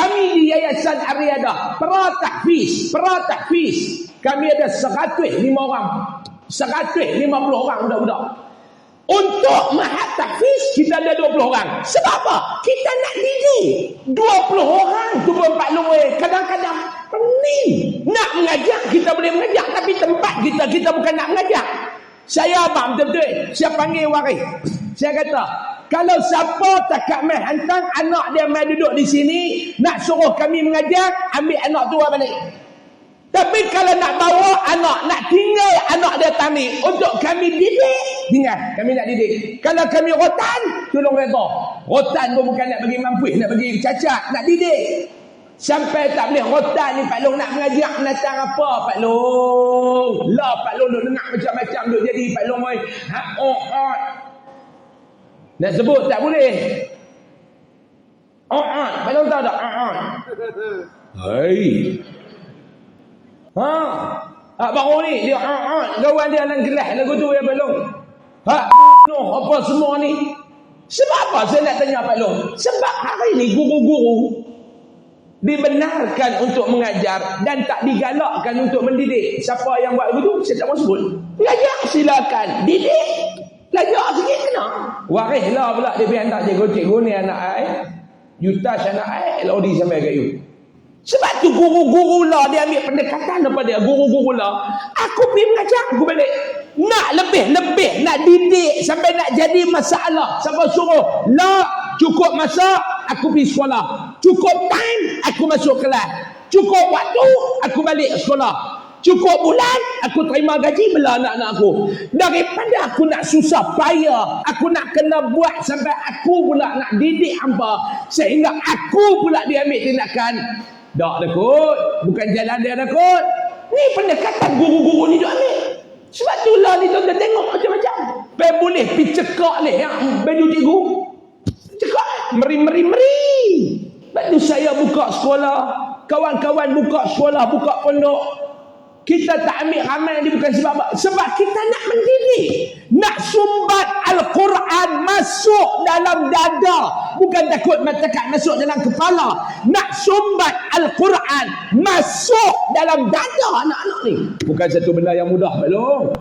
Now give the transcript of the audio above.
kami di Yayasan Ariada, Peratahfiz, Peratahfiz. Kami ada 105 orang. 150 orang budak-budak. Untuk mahat tahfiz kita ada 20 orang. Sebab apa? Kita nak didik 20 orang tu pun Pak Luwe. Kadang-kadang pening. Nak mengajar kita boleh mengajar tapi tempat kita kita bukan nak mengajar. Saya abang betul-betul. Saya panggil waris. Saya kata, kalau siapa tak mai hantar anak dia mai duduk di sini, nak suruh kami mengajar, ambil anak tua balik. Tapi kalau nak bawa anak, nak tinggal anak dia tani untuk kami didik, tinggal. Kami nak didik. Kalau kami rotan, tolong reda. Rotan pun bukan nak bagi mampu, nak bagi cacat, nak didik. Sampai tak boleh rotan ni Pak Long nak mengajar menatang apa Pak Long? Lah Pak Long duk dengar macam-macam duk jadi Pak Long oi. Ha oh oh. Nak sebut tak boleh. Pak Long tahu? Oh oh. Hai. Ha. Ha baru ni dia oh kawan dia dalam kelas lagu tu ya Pak Long. Ha no apa semua ni? Sebab apa saya nak tanya Pak Long? Sebab hari ni guru-guru dibenarkan untuk mengajar dan tak digalakkan untuk mendidik. Siapa yang buat begitu? Saya tak mahu sebut. Mengajar silakan. Didik. Belajar sikit kena. Waris lah pula dia pergi hantar cikgu-cikgu ni anak ai. Yutas anak ai. Lodi sampai kat you. Sebab tu guru-guru lah dia ambil pendekatan daripada dia. Guru-guru lah. Aku pergi mengajar. Aku balik. Nak lebih-lebih. Nak didik. Sampai nak jadi masalah. Siapa suruh. Lah. Cukup masa. Aku pergi sekolah. Cukup time. Aku masuk kelas. Cukup waktu. Aku balik sekolah. Cukup bulan, aku terima gaji bela anak-anak aku. Daripada aku nak susah payah, aku nak kena buat sampai aku pula nak didik hamba. Sehingga aku pula diambil tindakan. Tak ada kot. Bukan jalan dia ada kot. Ni pendekatan guru-guru ni dia ambil. Sebab tu lah ni tuan tengok macam-macam. Pergi boleh pergi cekak ni. Ya, baju cikgu. Cekak. Meri-meri-meri. Lepas tu saya buka sekolah. Kawan-kawan buka sekolah, buka pondok. Kita tak ambil ramai ni bukan sebab apa. Sebab kita nak mendidik. Nak sumbat Al-Quran masuk dalam dada. Bukan takut matakat masuk dalam kepala. Nak sumbat Al-Quran masuk dalam dada anak-anak ni. Bukan satu benda yang mudah, belum.